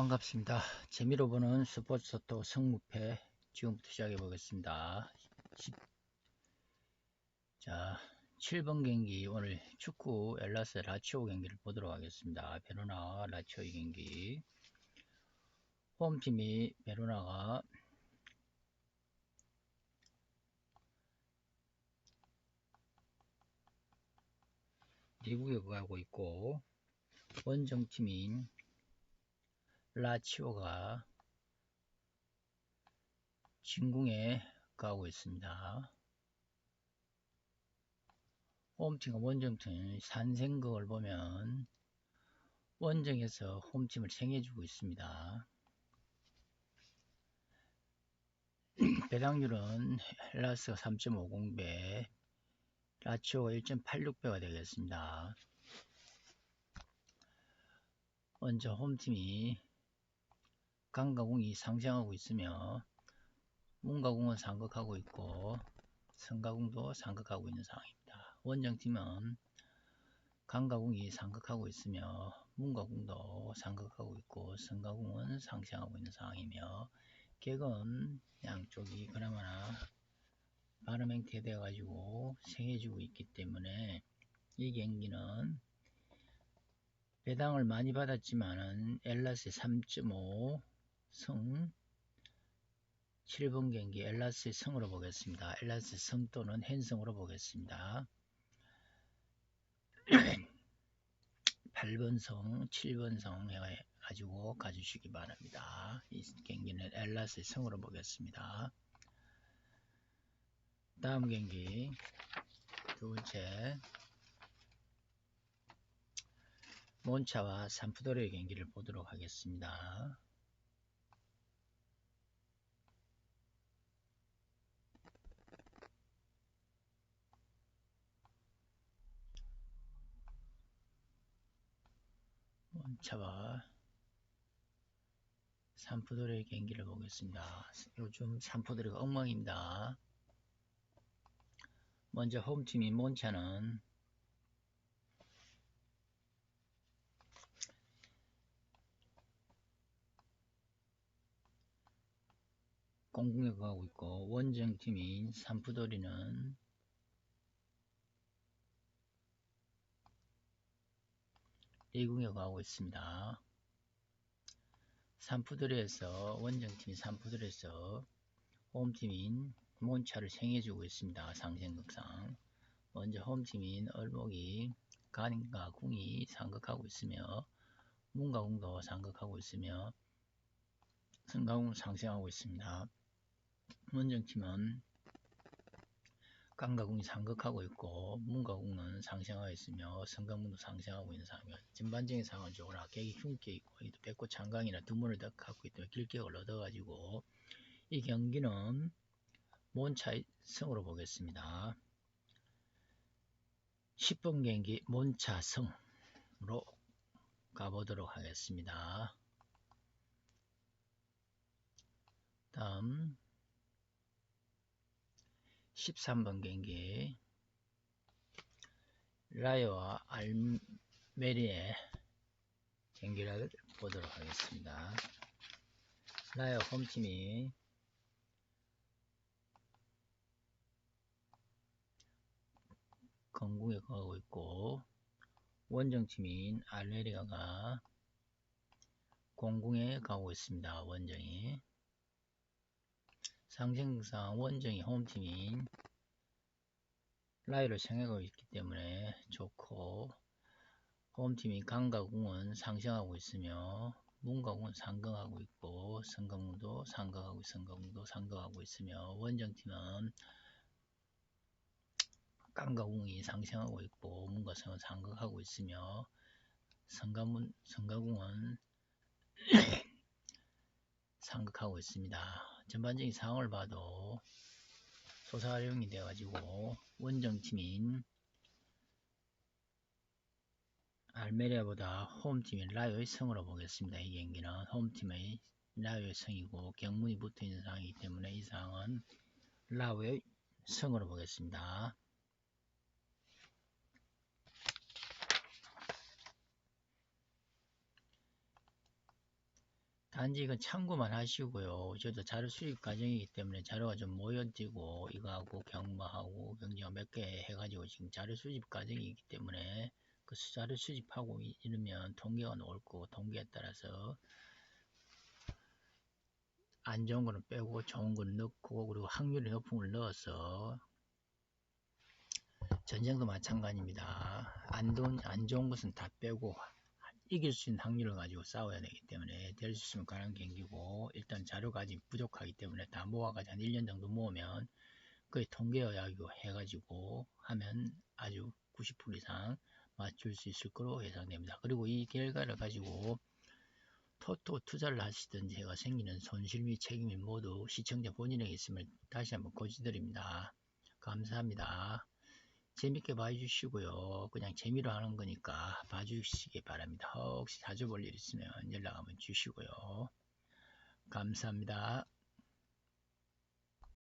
반갑습니다. 재미로 보는 스포츠 토 성무패 지금부터 시작해 보겠습니다. 10, 자, 7번 경기 오늘 축구 엘라스 라치오 경기를 보도록 하겠습니다. 베로나 라치오 경기 홈팀이 베로나가 미국에 가고 있고 원정팀인 라치오가 진궁에 가고 있습니다. 홈팀과 원정팀 산생극을 보면 원정에서 홈팀을 챙겨주고 있습니다. 배당률은 헬라스가 3.50배, 라치오가 1.86배가 되겠습니다. 먼저 홈팀이 강가공이 상승하고 있으며 문가공은 상극하고 있고 성가공도 상극하고 있는 상황입니다. 원정팀은 강가공이 상극하고 있으며 문가공도 상극하고 있고 성가공은 상승하고 있는 상황이며 객은 양쪽이 그나마나 발음 행태되어 가지고 생해주고 있기 때문에 이 경기는 배당을 많이 받았지만은 엘라스 3.5 성 7번 경기 엘라스의 성으로 보겠습니다. 엘라스 성 또는 헨성으로 보겠습니다. 8번 성, 7번 성 해가지고 가주시기 바랍니다. 이 경기는 엘라스의 성으로 보겠습니다. 다음 경기 두 번째 몬차와 산푸도르의 경기를 보도록 하겠습니다. 몬차와 산푸도르의 경기를 보겠습니다. 요즘 산푸도르가 엉망입니다. 먼저 홈팀인 몬차는 가고 있고 원정팀인 산푸도리는 리궁에 가고 있습니다. 산푸도리에서 원정팀인 산푸도리에서 홈팀인 몬차를 생해주고 있습니다. 상생극상 먼저 홈팀인 얼목이 간과 궁이 상극하고 있으며 문가궁도 상극하고 있으며 성가궁 상승하고 있습니다. 원정팀은 강가궁이 상극하고 있고 문가궁은 상승하고 있으며 성강궁도 상승하고 있는 상황이며 전반적인 상황은 좋으나 객이 흉기 있고 백고 창강이나 두문을 더 갖고 있다면 길격을 얻어가지고 이 경기는 몬차의 성으로 보겠습니다. 10번 경기 몬차성으로 가보도록 하겠습니다. 다음 13번 경기 라이와 알메리의 경기를 보도록 하겠습니다. 라이어 홈팀이 건궁에 가고 있고 원정팀인 알메리아가 공궁에 가고 있습니다. 원정이 상징상 원정이 홈팀인 라이를 생각하고 있기 때문에 좋고 홈팀인 강가궁은 상승하고 있으며 문가궁은 상승하고 있고 성강궁도 상승하고 성강궁도 상승하고 있으며 원정팀은 강가궁이 상승하고 있고 문가성은 상극하고 있으며 성가문, 성가궁은 상극하고 있습니다. 전반적인 상황을 봐도 소사활용이 되어가지고 원정팀인 알메리아보다 홈팀인 라이오의 성으로 보겠습니다. 이 경기는 홈팀의 라이오의 성이고 경문이 붙어있는 상황이기 때문에 이 상황은 라이오의 성으로 보겠습니다. 단지 이건 참고만 하시고요. 저도 자료 수집 과정이기 때문에 자료가 좀 모여지고 이거하고 경마하고 경제가 몇 개 해가지고 지금 자료 수집 과정이기 때문에 그 자료 수집하고 이- 이러면 통계가 나올 거고 통계에 따라서 안 좋은 거는 빼고 좋은 거는 넣고 그리고 확률이 높은 걸 넣어서 전쟁도 마찬가지입니다. 안, 좋은, 안 좋은 것은 다 빼고 이길 수 있는 확률을 가지고 싸워야 되기 때문에 될 수 있으면 가는 경기고 일단 자료가 아직 부족하기 때문에 다 모아가지고 한 1년 정도 모으면 그의 통계의학이고 해가지고 하면 아주 90% 이상 맞출 수 있을 거로 예상됩니다. 그리고 이 결과를 가지고 토토 투자를 하시든지 해가 생기는 손실 및 책임이 모두 시청자 본인에게 있음을 다시 한번 고지드립니다. 감사합니다. 재밌게 봐주시고요. 그냥 재미로 하는 거니까 봐주시기 바랍니다. 혹시 자주 볼 일 있으면 연락 한번 주시고요. 감사합니다.